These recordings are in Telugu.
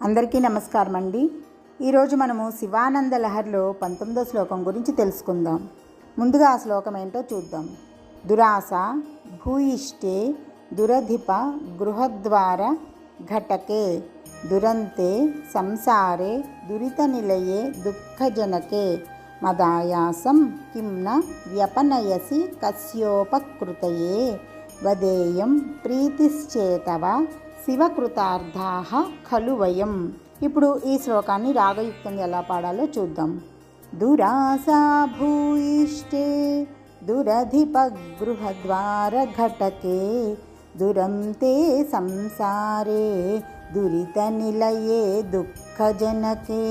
అందరికీ నమస్కారం అండి ఈరోజు మనము శివానంద లహర్లో పంతొమ్మిదో శ్లోకం గురించి తెలుసుకుందాం. ముందుగా ఆ శ్లోకం ఏంటో చూద్దాం. దురాస భూయిష్టే దురధిప గృహద్వార ఘటకే దురంతే సంసారే దురిత నిలయే దుఃఖజనకే మదాయాసం కిమ్న న వ్యపనయసి కస్యోపకృతయే వదేయం ప్రీతిశ్చేతవ శివకృతార్థా ఖలు వయం. ఇప్పుడు ఈ శ్లోకాన్ని రాగయుక్తంగా ఎలా పాడాలో చూద్దాం. దురాసా భూయిష్టే దురధిప గృహద్వార ఘటకే దురంతే సంసారే దురిత నిలయే దుఃఖజనకే.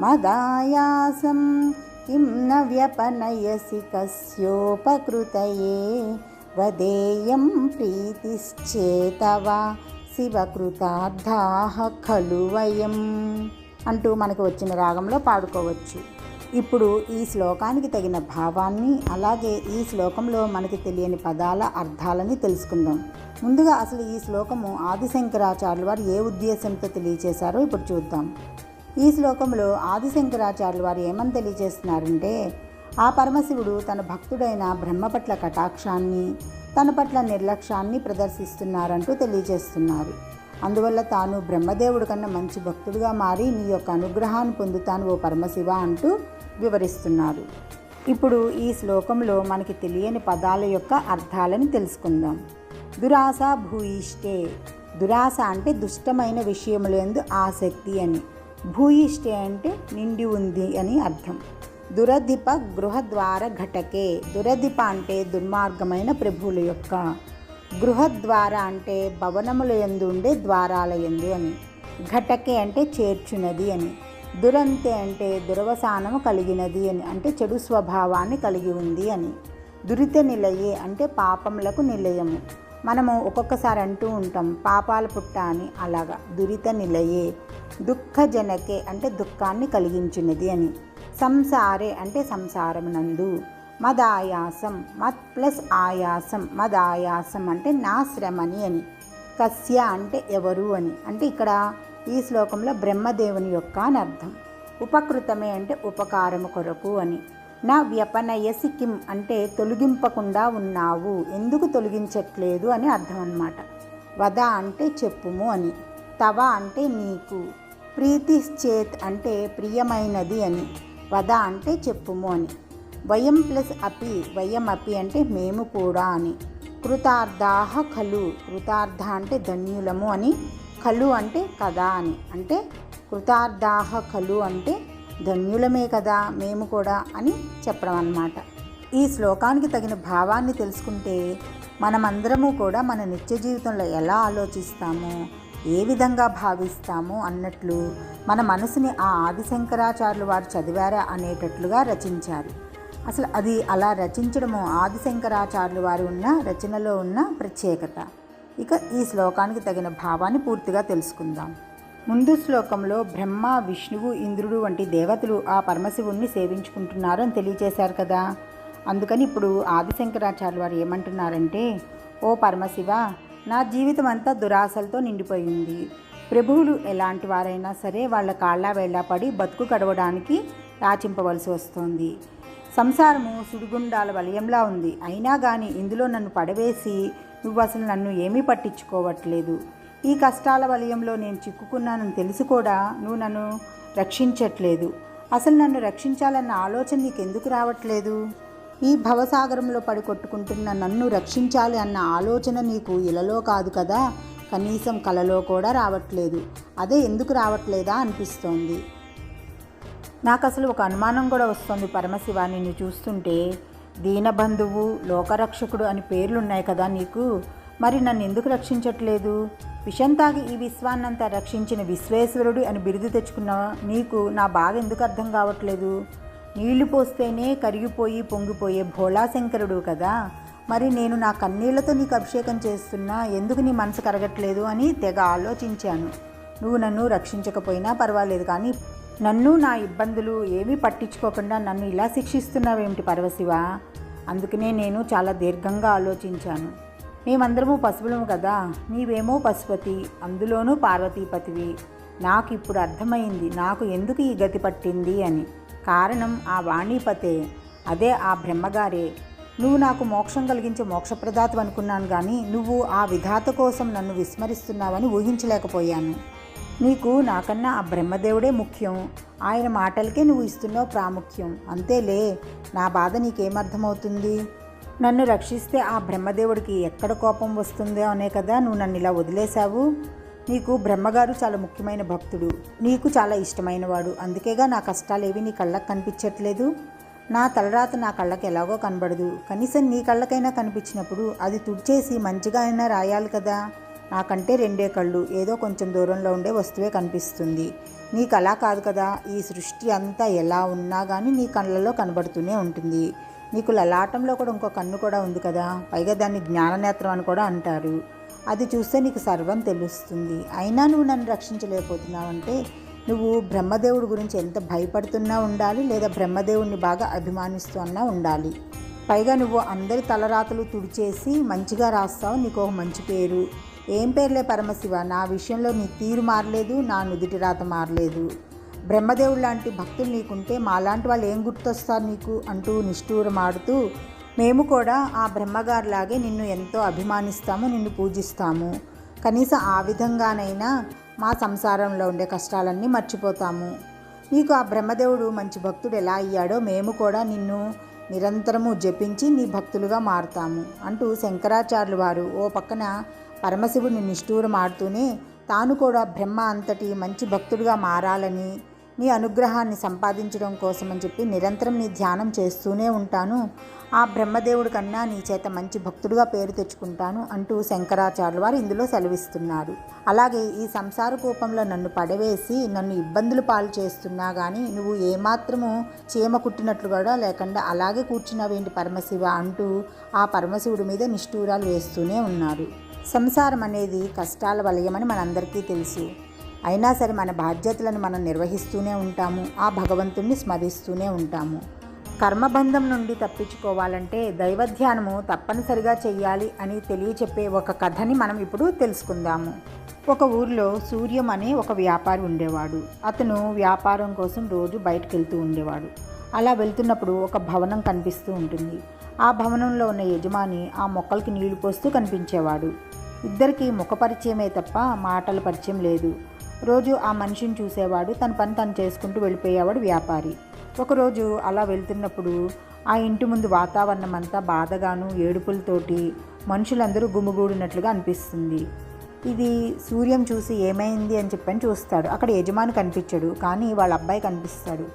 మదాయాసం కిం న వ్యపనయసి కస్యోపకృతయే వదేయం ప్రీతిశ్చేతవా శివకృతార్థా ఖలు వయం అంటూ మనకు వచ్చిన రాగంలో పాడుకోవచ్చు. ఇప్పుడు ఈ శ్లోకానికి తగిన భావాన్ని అలాగే ఈ శ్లోకంలో మనకి తెలియని పదాల అర్థాలని తెలుసుకుందాం. ముందుగా అసలు ఈ శ్లోకము ఆదిశంకరాచార్యులు వారు ఏ ఉద్దేశంతో తెలియచేశారో ఇప్పుడు చూద్దాం. ఈ శ్లోకంలో ఆదిశంకరాచార్యులు వారు ఏమని తెలియజేస్తున్నారంటే ఆ పరమశివుడు తన భక్తుడైన బ్రహ్మ పట్ల కటాక్షాన్ని తన పట్ల నిర్లక్ష్యాన్ని ప్రదర్శిస్తున్నారంటూ తెలియజేస్తున్నారు. అందువల్ల తాను బ్రహ్మదేవుడి కన్నా మంచి భక్తుడిగా మారి నీ యొక్క అనుగ్రహాన్ని పొందుతాను ఓ పరమశివ అంటూ వివరిస్తున్నారు. ఇప్పుడు ఈ శ్లోకంలో మనకి తెలియని పదాల యొక్క అర్థాలను తెలుసుకుందాం. దురాశ భూయిష్టే దురాశ అంటే దుష్టమైన విషయములందు ఆసక్తి అని. భూయిష్టే అంటే నిండి ఉంది అని అర్థం. దురధిప గృహద్వార ఘటకే. దురధిప అంటే దుర్మార్గమైన ప్రభువుల యొక్క. గృహద్వార అంటే భవనముల ఎందు ఉండే ద్వారాల ఎందు అని. ఘటకే అంటే చేర్చునది అని. దురంతే అంటే దురవసానము కలిగినది అని అంటే చెడు స్వభావాన్ని కలిగి ఉంది అని. దురిత నిలయే అంటే పాపములకు నిలయము. మనము ఒక్కొక్కసారి అంటూ ఉంటాం పాపాల పుట్ట అని అలాగా. దురిత నిలయే. దుఃఖజనకే అంటే దుఃఖాన్ని కలిగించినది అని. సంసారే అంటే సంసారమునందు. మదాయాసం మత్ ప్లస్ ఆయాసం మదాయాసం అంటే నా శ్రమని అని. కస్య అంటే ఎవరు అని. అంటే ఇక్కడ ఈ శ్లోకంలో బ్రహ్మదేవుని యొక్క అని అర్థం. ఉపకృతమే అంటే ఉపకారము కొరకు అని. నా వ్యపనయసి కిం అంటే తొలగింపకుండా ఉన్నావు. ఎందుకు తొలగించట్లేదు అని అర్థం అన్నమాట. వద అంటే చెప్పుము అని. తవ అంటే నీకు. ప్రీతిశ్చేత్ అంటే ప్రియమైనది అని. వద అంటే చెప్పుము అని. వయం ప్లస్ అపి వయం అపి అంటే మేము కూడా అని. కృతార్థాహ ఖలు కృతార్థ అంటే ధన్యులము అని ఖలు అంటే కదా అని. అంటే కృతార్థాహ ఖలు అంటే ధన్యులమే కదా మేము కూడా అని చెప్పడం అన్నమాట. ఈ శ్లోకానికి తగిన భావాన్ని తెలుసుకుంటే మనమందరము కూడా మన నిత్య జీవితంలో ఎలా ఆలోచిస్తామో? ఏ విధంగా భావిస్తాము అన్నట్లు మన మనసుని ఆ ఆదిశంకరాచార్యులు వారు చదివారా అనేటట్లుగా రచించారు. అసలు అది అలా రచించడము ఆదిశంకరాచార్యులు వారు ఉన్న రచనలో ఉన్న ప్రత్యేకత. ఇక ఈ శ్లోకానికి తగిన భావాన్ని పూర్తిగా తెలుసుకుందాం. ముందు శ్లోకంలో బ్రహ్మ విష్ణువు ఇంద్రుడు వంటి దేవతలు ఆ పరమశివుణ్ణి సేవించుకుంటున్నారు అని కదా. అందుకని ఇప్పుడు ఆదిశంకరాచార్యులు వారు ఏమంటున్నారంటే ఓ పరమశివ నా జీవితం అంతా దురాశలతో నిండిపోయింది. ప్రభువులు ఎలాంటి వారైనా సరే వాళ్ళ కాళ్ళ వేళ్ళ పడి బతుకు గడవడానికి యాచింపవలసి వస్తోంది. సంసారము సుడిగుండాల వలయంలా ఉంది. అయినా కానీ ఇందులో నన్ను పడవేసి నువ్వు అసలు నన్ను ఏమీ పట్టించుకోవట్లేదు. ఈ కష్టాల వలయంలో నేను చిక్కుకున్నానని తెలిసి కూడా నువ్వు నన్ను రక్షించట్లేదు. అసలు నన్ను రక్షించాలన్న ఆలోచన నీకు ఎందుకు రావట్లేదు? ఈ భవసాగరంలో పడి కొట్టుకుంటున్న నన్ను రక్షించాలి అన్న ఆలోచన నీకు ఇలలో కాదు కదా? కనీసం కలలో కూడా రావట్లేదు. అదే ఎందుకు రావట్లేదా అనిపిస్తోంది. నాకు అసలు ఒక అనుమానం కూడా వస్తుంది పరమశివ. నిన్ను చూస్తుంటే దీనబంధువు లోకరక్షకుడు అని పేర్లున్నాయి కదా నీకు. మరి నన్ను ఎందుకు రక్షించట్లేదు? విషం తాగి ఈ విశ్వాన్నంతా రక్షించిన విశ్వేశ్వరుడు అని బిరుదు తెచ్చుకున్న నీకు నా బాధ ఎందుకు అర్థం కావట్లేదు? నీళ్ళు పోస్తేనే కరిగిపోయి పొంగిపోయే భోళాశంకరుడు కదా. మరి నేను నా కన్నీళ్ళతో నీకు అభిషేకం చేస్తున్నా ఎందుకు నీ మనసు కరగట్లేదు అని తెగ ఆలోచించాను. నువ్వు నన్ను రక్షించకపోయినా పర్వాలేదు కానీ నన్ను నా ఇబ్బందులు ఏమీ పట్టించుకోకుండా నన్ను ఇలా శిక్షిస్తున్నావేమిటి పరవశివ? అందుకనే నేను చాలా దీర్ఘంగా ఆలోచించాను. మేమందరము పశువులము కదా. నీవేమో పశుపతి అందులోనూ పార్వతీపతివి నాకు ఇప్పుడు అర్థమైంది నాకు ఎందుకు ఈ గతి పట్టింది అని. కారణం ఆ వాణీపతే. అదే ఆ బ్రహ్మగారే. నువ్వు నాకు మోక్షం కలిగించే మోక్షప్రదాతం అనుకున్నాను కానీ నువ్వు ఆ విధాత కోసం నన్ను విస్మరిస్తున్నావని ఊహించలేకపోయాను. నీకు నాకన్నా ఆ బ్రహ్మదేవుడే ముఖ్యం. ఆయన మాటలకే నువ్వు ఇస్తున్నావు ప్రాముఖ్యం. అంతేలే నా బాధ నీకేమర్థమవుతుంది? నన్ను రక్షిస్తే ఆ బ్రహ్మదేవుడికి ఎక్కడ కోపం వస్తుందో అనే కదా నువ్వు నన్ను ఇలా వదిలేశావు? నీకు బ్రహ్మగారు చాలా ముఖ్యమైన భక్తుడు. నీకు చాలా ఇష్టమైనవాడు. అందుకేగా నా కష్టాలేవి నీ కళ్ళకు కనిపించట్లేదు. నా తలరాత నా కళ్ళకి ఎలాగో కనబడదు. కనీసం నీ కళ్ళకైనా కనిపించినప్పుడు అది తుడిచేసి మంచిగా అయినా రాయాలి కదా. నాకంటే రెండే కళ్ళు. ఏదో కొంచెం దూరంలో ఉండే వస్తువే కనిపిస్తుంది. నీకు అలా కాదు కదా. ఈ సృష్టి అంతా ఎలా ఉన్నా కానీ నీ కళ్ళలో కనబడుతూనే ఉంటుంది. నీకు లలాటంలో కూడా ఇంకో కన్ను కూడా ఉంది కదా. పైగా దాన్ని జ్ఞాననేత్రం అని కూడా అంటారు. అది చూస్తే నీకు సర్వం తెలుస్తుంది. అయినా నువ్వు నన్ను రక్షించలేకపోతున్నావంటే నువ్వు బ్రహ్మదేవుడి గురించి ఎంత భయపడుతున్నా ఉండాలి లేదా బ్రహ్మదేవుడిని బాగా అభిమానిస్తూ అన్నా ఉండాలి. పైగా నువ్వు అందరి తలరాతలు తుడిచేసి మంచిగా రాస్తావు. నీకు ఒక మంచి పేరు. ఏం పేర్లే పరమశివ? నా విషయంలో నీ తీరు మారలేదు నా నుదుటి రాత మారలేదు. బ్రహ్మదేవుడు లాంటి భక్తులు నీకుంటే మాలాంటి వాళ్ళు ఏం గుర్తొస్తారు నీకు? అంటూ నిష్ఠూరమాడుతూ మేము కూడా ఆ బ్రహ్మగారిలాగే నిన్ను ఎంతో అభిమానిస్తాము నిన్ను పూజిస్తాము. కనీసం ఆ విధంగానైనా మా సంసారంలో ఉండే కష్టాలన్నీ మర్చిపోతాము. నీకు ఆ బ్రహ్మదేవుడు మంచి భక్తుడు ఎలా అయ్యాడో మేము కూడా నిన్ను నిరంతరము జపించి నీ భక్తులుగా మారుతాము అంటూ శంకరాచార్యులు వారు ఓ పక్కన పరమశివుడిని నిష్ఠూరమాడుతూనే తాను కూడా బ్రహ్మ అంతటి మంచి భక్తుడిగా మారాలని నీ అనుగ్రహాన్ని సంపాదించడం కోసం అని చెప్పి నిరంతరం నీ ధ్యానం చేస్తూనే ఉంటాను. ఆ బ్రహ్మదేవుడి కన్నా నీ చేత మంచి భక్తుడిగా పేరు తెచ్చుకుంటాను అంటూ శంకరాచార్యులు వారు ఇందులో సెలవిస్తున్నారు. అలాగే ఈ సంసార కూపంలో నన్ను పడవేసి నన్ను ఇబ్బందులు పాలు చేస్తున్నా కానీ నువ్వు ఏమాత్రము చీమ కుట్టినట్లు కూడా లేకుండా అలాగే కూర్చున్నావేంటి పరమశివ అంటూ ఆ పరమశివుడి మీద నిష్ఠూరాలు వేస్తూనే ఉన్నారు. సంసారం అనేది కష్టాల వలయమని మనందరికీ తెలుసు. అయినా సరే మన బాధ్యతలను మనం నిర్వహిస్తూనే ఉంటాము ఆ భగవంతుణ్ణి స్మరిస్తూనే ఉంటాము. కర్మబంధం నుండి తప్పించుకోవాలంటే దైవధ్యానము తప్పనిసరిగా చెయ్యాలి అని తెలియచెప్పే ఒక కథని మనం ఇప్పుడు తెలుసుకుందాము. ఒక ఊరిలో సూర్యం అనే ఒక వ్యాపారి ఉండేవాడు. అతను వ్యాపారం కోసం రోజు బయటకు వెళ్తూ ఉండేవాడు. అలా వెళ్తున్నప్పుడు ఒక భవనం కనిపిస్తూ ఉంటుంది. ఆ భవనంలో ఉన్న యజమాని ఆ మొక్కలకి నీళ్ళు పోస్తూ కనిపించేవాడు. ఇద్దరికి ముఖ పరిచయమే తప్ప మాటల పరిచయం లేదు. రోజు ఆ మనిషిని చూసేవాడు తన పని తను చేసుకుంటూ వెళ్ళిపోయేవాడు వ్యాపారి. ఒకరోజు అలా వెళ్తున్నప్పుడు ఆ ఇంటి ముందు వాతావరణం అంతా బాధగాను ఏడుపులతోటి మనుషులందరూ గుమిగూడినట్లుగా అనిపిస్తుంది. ఇది సూర్యం చూసి ఏమైంది అని చెప్పని చూస్తాడు. అక్కడ యజమాని కనిపించాడు కానీ వాళ్ళ అబ్బాయి కనిపిస్తాడు.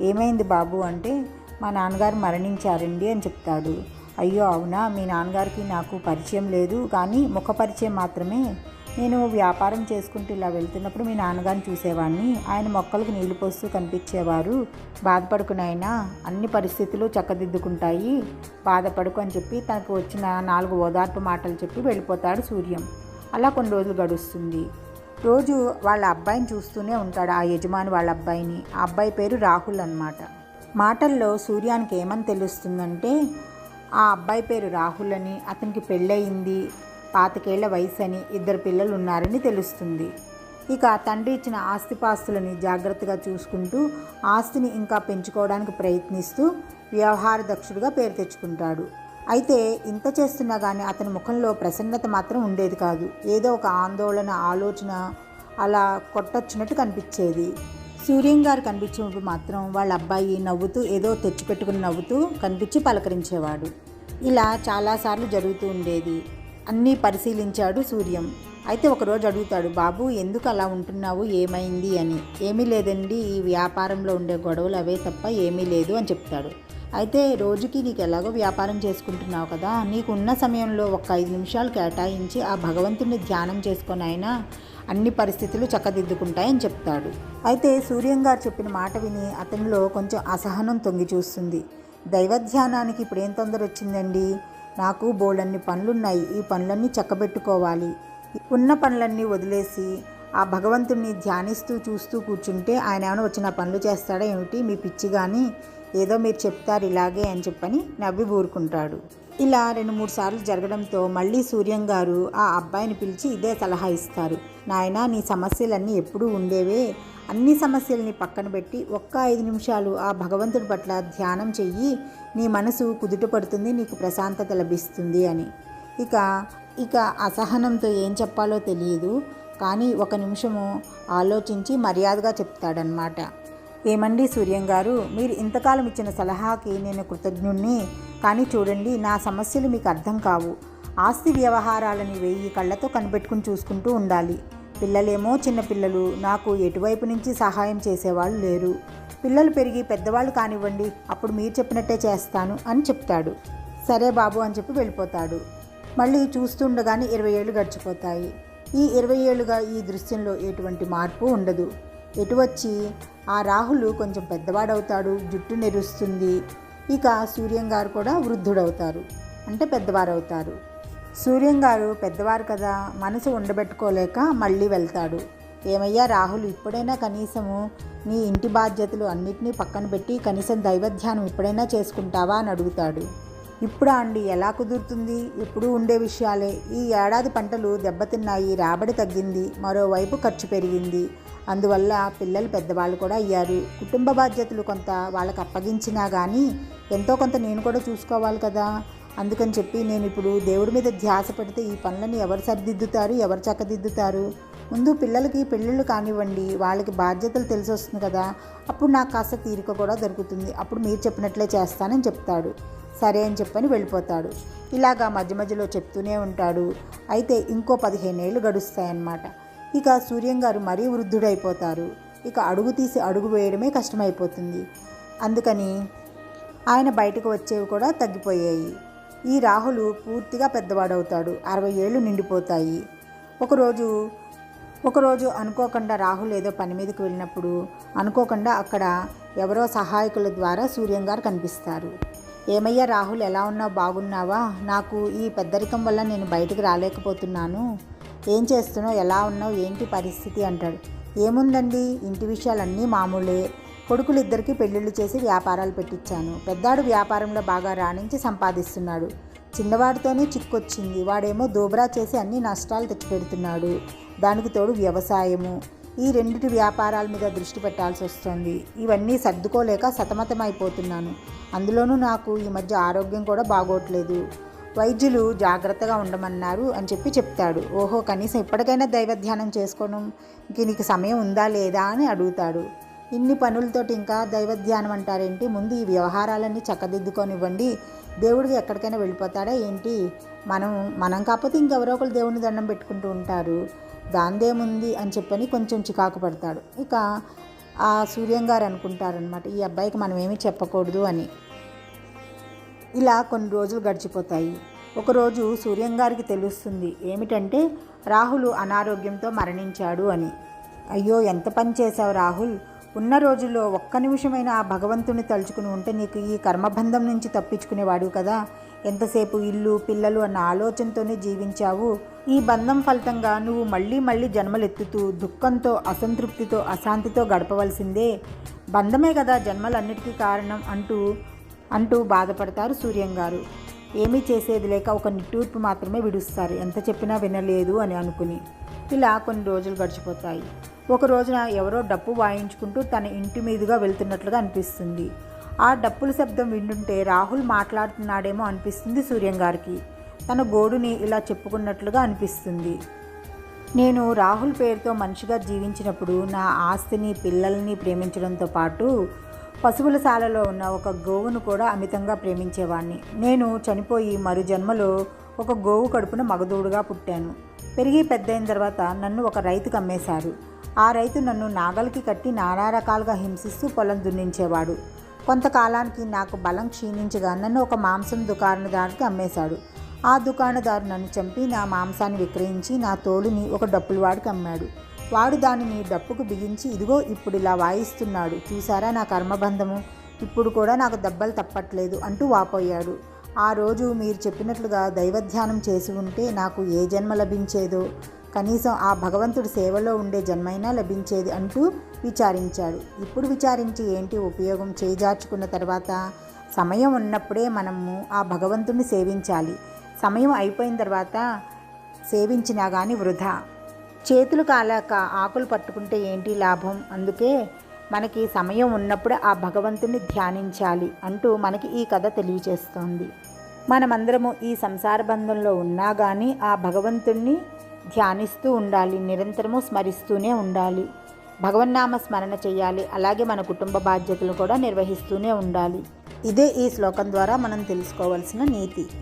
ఏమైంది బాబు అంటే మా నాన్నగారు మరణించారండి అని చెప్తాడు. అయ్యో అవునా? మీ నాన్నగారికి నాకు పరిచయం లేదు కానీ ముఖ పరిచయం మాత్రమే నేను వ్యాపారం చేసుకుంటూ ఇలా వెళ్తున్నప్పుడు మీ నాన్నగారిని చూసేవాడిని. ఆయన మొక్కలకు నీళ్ళు పోస్తూ కనిపించేవారు. బాధపడుకునైనా అన్ని పరిస్థితులు చక్కదిద్దుకుంటాయి. బాధపడుకు అని చెప్పి తనకు వచ్చిన నాలుగు ఓదార్పు మాటలు చెప్పి వెళ్ళిపోతాడు సూర్యం. అలా కొన్ని రోజులు గడుస్తుంది. రోజు వాళ్ళ అబ్బాయిని చూస్తూనే ఉంటాడు ఆ యజమాని వాళ్ళ అబ్బాయిని. ఆ అబ్బాయి పేరు రాహుల్ అన్నమాట. మాటల్లో సూర్యానికి ఏమని తెలుస్తుందంటే ఆ అబ్బాయి పేరు రాహుల్ అని. అతనికి పెళ్ళయింది. పాతికేళ్ళ వయసు అని ఇద్దరు పిల్లలు ఉన్నారని తెలుస్తుంది. ఇక తండ్రి ఇచ్చిన ఆస్తిపాస్తులని జాగ్రత్తగా చూసుకుంటూ ఆస్తిని ఇంకా పెంచుకోవడానికి ప్రయత్నిస్తూ వ్యవహార దక్షుడిగా పేరు తెచ్చుకుంటాడు. అయితే ఇంత చేస్తున్నా కానీ అతని ముఖంలో ప్రసన్నత మాత్రం ఉండేది కాదు. ఏదో ఒక ఆందోళన ఆలోచన అలా కొట్టొచ్చినట్టు కనిపించేది. సూర్యం గారు కనిపించినప్పుడు మాత్రం వాళ్ళ అబ్బాయి నవ్వుతూ ఏదో తెచ్చిపెట్టుకుని నవ్వుతూ కనిపించి పలకరించేవాడు. ఇలా చాలాసార్లు జరుగుతూ ఉండేది. అన్నీ పరిశీలించాడు సూర్యం. అయితే ఒకరోజు అడుగుతాడు బాబు ఎందుకు అలా ఉంటున్నావు? ఏమైంది? అని. ఏమీ లేదండి ఈ వ్యాపారంలో ఉండే గొడవలు అవే తప్ప ఏమీ లేదు అని చెప్తాడు. అయితే రోజుకి నీకు ఎలాగో వ్యాపారం చేసుకుంటున్నావు కదా నీకున్న సమయంలో ఒక ఐదు నిమిషాలు కేటాయించి ఆ భగవంతుని ధ్యానం చేసుకొని అయినా అన్ని పరిస్థితులు చక్కదిద్దుకుంటాయని చెప్తాడు. అయితే సూర్యం గారు చెప్పిన మాట విని అతనిలో కొంచెం అసహనం తొంగి చూస్తుంది. దైవధ్యానానికి ఇప్పుడు ఏం తొందర వచ్చిందండి నాకు బోలన్ని పనులున్నాయి. ఈ పనులన్నీ చక్కబెట్టుకోవాలి. ఉన్న పనులన్నీ వదిలేసి ఆ భగవంతుణ్ణి ధ్యానిస్తూ చూస్తూ కూర్చుంటే ఆయన ఏమైనా వచ్చిన పనులు చేస్తాడా ఏమిటి? మీ పిచ్చి కానీ ఏదో మీరు చెప్తారు ఇలాగే అని చెప్పని నవ్వి ఊరుకుంటాడు. ఇలా రెండు మూడు సార్లు జరగడంతో మళ్ళీ సూర్యం గారు ఆ అబ్బాయిని పిలిచి ఇదే సలహా ఇస్తారు. నాయన నీ సమస్యలన్నీ ఎప్పుడూ ఉండేవే. అన్ని సమస్యల్ని పక్కన పెట్టి ఒక్క ఐదు నిమిషాలు ఆ భగవంతుడి పట్ల ధ్యానం చెయ్యి నీ మనసు కుదుట పడుతుంది నీకు ప్రశాంతత లభిస్తుంది అని. ఇక ఇక అసహనంతో ఏం చెప్పాలో తెలియదు కానీ ఒక నిమిషము ఆలోచించి మర్యాదగా చెప్తాడనమాట ఏమండి సూర్యం గారు మీరు ఇంతకాలం ఇచ్చిన సలహాకి నేను కృతజ్ఞుణ్ణి కానీ చూడండి నా సమస్యలు మీకు అర్థం కావు. ఆస్తి వ్యవహారాలని వెయ్యి కళ్ళతో కనిపెట్టుకుని చూసుకుంటూ ఉండాలి. పిల్లలేమో చిన్నపిల్లలు నాకు ఎటువైపు నుంచి సహాయం చేసేవాళ్ళు లేరు. పిల్లలు పెరిగి పెద్దవాళ్ళు కానివ్వండి అప్పుడు మీరు చెప్పినట్టే చేస్తాను అని చెప్తాడు. సరే బాబు అని చెప్పి వెళ్ళిపోతాడు. మళ్ళీ చూస్తుండగానే ఇరవై ఏళ్ళు గడిచిపోతాయి. ఈ ఇరవై ఏళ్ళుగా ఈ దృశ్యంలో ఎటువంటి మార్పు ఉండదు. ఎటు వచ్చి? ఆ రాహులు కొంచెం పెద్దవాడవుతాడు జుట్టు నెరుస్తుంది. ఇక సూర్యం గారు కూడా వృద్ధుడవుతారు. అంటే పెద్దవారవుతారు. సూర్యం గారు పెద్దవారు కదా మనసు ఉండబెట్టుకోలేక మళ్ళీ వెళ్తాడు. ఏమయ్యా రాహుల్ ఇప్పుడైనా కనీసము నీ ఇంటి బాధ్యతలు అన్నిటినీ పక్కన పెట్టి కనీసం దైవధ్యానం ఇప్పుడైనా చేసుకుంటావా అని అడుగుతాడు. ఇప్పుడా అండి ఎలా కుదురుతుంది? ఎప్పుడూ ఉండే విషయాలే. ఈ ఏడాది పంటలు దెబ్బతిన్నాయి రాబడి తగ్గింది మరోవైపు ఖర్చు పెరిగింది. అందువల్ల పిల్లలు పెద్దవాళ్ళు కూడా అయ్యారు. కుటుంబ బాధ్యతలు కొంత వాళ్ళకి అప్పగించినా కానీ ఎంతో కొంత నేను కూడా చూసుకోవాలి కదా. అందుకని చెప్పి నేను ఇప్పుడు దేవుడి మీద ధ్యాస పెడితే ఈ పనులను ఎవరు సరిదిద్దుతారు ఎవరు చక్కదిద్దుతారు? ముందు పిల్లలకి పెళ్ళిళ్ళు కానివ్వండి వాళ్ళకి బాధ్యతలు తెలిసి వస్తుంది కదా అప్పుడు నాకు కాస్త తీరిక కూడా దొరుకుతుంది. అప్పుడు మీరు చెప్పినట్లే చేస్తానని చెప్తాడు. సరే అని చెప్పని వెళ్ళిపోతాడు. ఇలాగా మధ్య మధ్యలో చెప్తూనే ఉంటాడు. అయితే ఇంకో పదిహేనేళ్ళు గడుస్తాయన్నమాట. ఇక సూర్యం గారు మరీ వృద్ధుడైపోతారు. ఇక అడుగు తీసి అడుగు వేయడమే కష్టమైపోతుంది. అందుకని ఆయన బయటకు వచ్చేవి కూడా తగ్గిపోయాయి. ఈ రాహులు పూర్తిగా పెద్దవాడవుతాడు. అరవై ఏళ్ళు నిండిపోతాయి. ఒకరోజు ఒకరోజు అనుకోకుండా రాహుల్ ఏదో పని మీదకి వెళ్ళినప్పుడు అనుకోకుండా అక్కడ ఎవరో సహాయకుల ద్వారా సూర్యం గారు కనిపిస్తారు. ఏమయ్యా రాహుల్ ఎలా ఉన్నావు? బాగున్నావా? నాకు ఈ పెద్దరికం వల్ల నేను బయటకు రాలేకపోతున్నాను. ఏం చేస్తున్నావు? ఎలా ఉన్నావు? ఏంటి పరిస్థితి? అంటాడు. ఏముందండి? ఇంటి విషయాలన్నీ మామూలే. కొడుకులు పెళ్ళిళ్ళు పెళ్ళిళ్ళు చేసి వ్యాపారాలు పెట్టించాను పెద్దాడు వ్యాపారంలో బాగా రాణించి సంపాదిస్తున్నాడు. చిన్నవాడితోనే చిక్కొచ్చింది. వాడేమో దోబరా చేసి అన్ని నష్టాలు తెచ్చిపెడుతున్నాడు. దానికి తోడు వ్యవసాయము. ఈ రెండిటి వ్యాపారాల మీద దృష్టి పెట్టాల్సి వస్తుంది. ఇవన్నీ సర్దుకోలేక సతమతమైపోతున్నాను. అందులోనూ నాకు ఈ మధ్య ఆరోగ్యం కూడా బాగోట్లేదు. వైద్యులు జాగ్రత్తగా ఉండమన్నారు అని చెప్పి చెప్తాడు. ఓహో కనీసం ఇప్పటికైనా దైవధ్యానం చేసుకోవడం ఇంక నీకు సమయం ఉందా లేదా అని అడుగుతాడు. ఇన్ని పనులతోటి ఇంకా దైవధ్యానం అంటారేంటి ముందు ఈ వ్యవహారాలన్నీ చక్కదిద్దుకొనివ్వండి. దేవుడికి ఎక్కడికైనా వెళ్ళిపోతాడా ఏంటి? మనం మనం కాకపోతే ఇంకెవరో ఒకరు దేవుని దండం పెట్టుకుంటూ ఉంటారు. దాందేముంది అని చెప్పని కొంచెం చికాకు పడతాడు. ఇక ఆ సూర్యం గారు అనుకుంటారనమాట ఈ అబ్బాయికి మనం ఏమీ చెప్పకూడదు అని. ఇలా కొన్ని రోజులు గడిచిపోతాయి. ఒకరోజు సూర్యం గారికి తెలుస్తుంది ఏమిటంటే రాహుల్ అనారోగ్యంతో మరణించాడు అని. అయ్యో ఎంత పని చేశావు రాహుల్? ఉన్న రోజుల్లో ఒక్క నిమిషమైన ఆ భగవంతుని తలుచుకుని ఉంటే నీకు ఈ కర్మబంధం నుంచి తప్పించుకునేవాడు కదా. ఎంతసేపు ఇల్లు పిల్లలు అన్న ఆలోచనతోనే జీవించావు? ఈ బంధం ఫలితంగా నువ్వు మళ్ళీ మళ్ళీ జన్మలెత్తుతూ దుఃఖంతో అసంతృప్తితో అశాంతితో గడపవలసిందే. బంధమే కదా జన్మలన్నిటికీ కారణం అంటూ అంటూ బాధపడతారు సూర్యం గారు. ఏమీ చేసేది లేక ఒక నిట్టూర్పు మాత్రమే విడుస్తారు. ఎంత చెప్పినా వినలేదు అని అనుకుని. ఇలా కొన్ని రోజులు గడిచిపోతాయి. ఒక రోజున ఎవరో డప్పు వాయించుకుంటూ తన ఇంటి మీదుగా వెళ్తున్నట్లుగా అనిపిస్తుంది. ఆ డప్పుల శబ్దం వింటుంటే రాహుల్ మాట్లాడుతున్నాడేమో అనిపిస్తుంది సూర్యం గారికి. తన గోడుని ఇలా చెప్పుకున్నట్లుగా అనిపిస్తుంది. నేను రాహుల్ పేరుతో మనిషిగా జీవించినప్పుడు నా ఆస్తిని పిల్లల్ని ప్రేమించడంతో పాటు పశువుల శాలలో ఉన్న ఒక గోవును కూడా అమితంగా ప్రేమించేవాడిని నేను చనిపోయి మరు జన్మలో ఒక గోవు కడుపున మగదూడుగా పుట్టాను. పెరిగి పెద్దయిన తర్వాత నన్ను ఒక రైతుకు అమ్మేశారు. ఆ రైతు నన్ను నాగలికి కట్టి నానా రకాలుగా హింసిస్తూ పొలం దున్నించేవాడు. కొంతకాలానికి నాకు బలం క్షీణించగా నన్ను ఒక మాంసం దుకాణదారుకి అమ్మేశాడు. ఆ దుకాణదారు నన్ను చంపి నా మాంసాన్ని విక్రయించి నా తోలుని ఒక డప్పులవాడికి అమ్మాడు. వాడు దానిని డప్పుకు బిగించి ఇదిగో ఇప్పుడు ఇలా వాయిస్తున్నాడు. చూసారా నా కర్మబంధము? ఇప్పుడు కూడా నాకు దెబ్బలు తప్పట్లేదు అంటూ వాపోయాడు. ఆ రోజు మీరు చెప్పినట్లుగా దైవధ్యానం చేసి ఉంటే నాకు ఏ జన్మ లభించేదో? కనీసం ఆ భగవంతుడి సేవలో ఉండే జన్మైనా లభించేది అంటూ విచారించాడు. ఇప్పుడు విచారించి ఏంటి ఉపయోగం చేజార్చుకున్న తర్వాత? సమయం ఉన్నప్పుడే మనము ఆ భగవంతుణ్ణి సేవించాలి. సమయం అయిపోయిన తర్వాత సేవించినా కానీ వృధా. చేతులు కాలాక ఆకులు పట్టుకుంటే ఏంటి లాభం? అందుకే మనకి సమయం ఉన్నప్పుడు ఆ భగవంతుని ధ్యానించాలి అంటూ మనకి ఈ కథ తెలియచేస్తోంది. మనమందరము ఈ సంసార బంధంలో ఉన్నా కానీ ఆ భగవంతుణ్ణి ధ్యానిస్తూ ఉండాలి నిరంతరము స్మరిస్తూనే ఉండాలి. భగవన్నామ స్మరణ చేయాలి అలాగే మన కుటుంబ బాధ్యతలు కూడా నిర్వహిస్తూనే ఉండాలి. ఇదే ఈ శ్లోకం ద్వారా మనం తెలుసుకోవాల్సిన నీతి.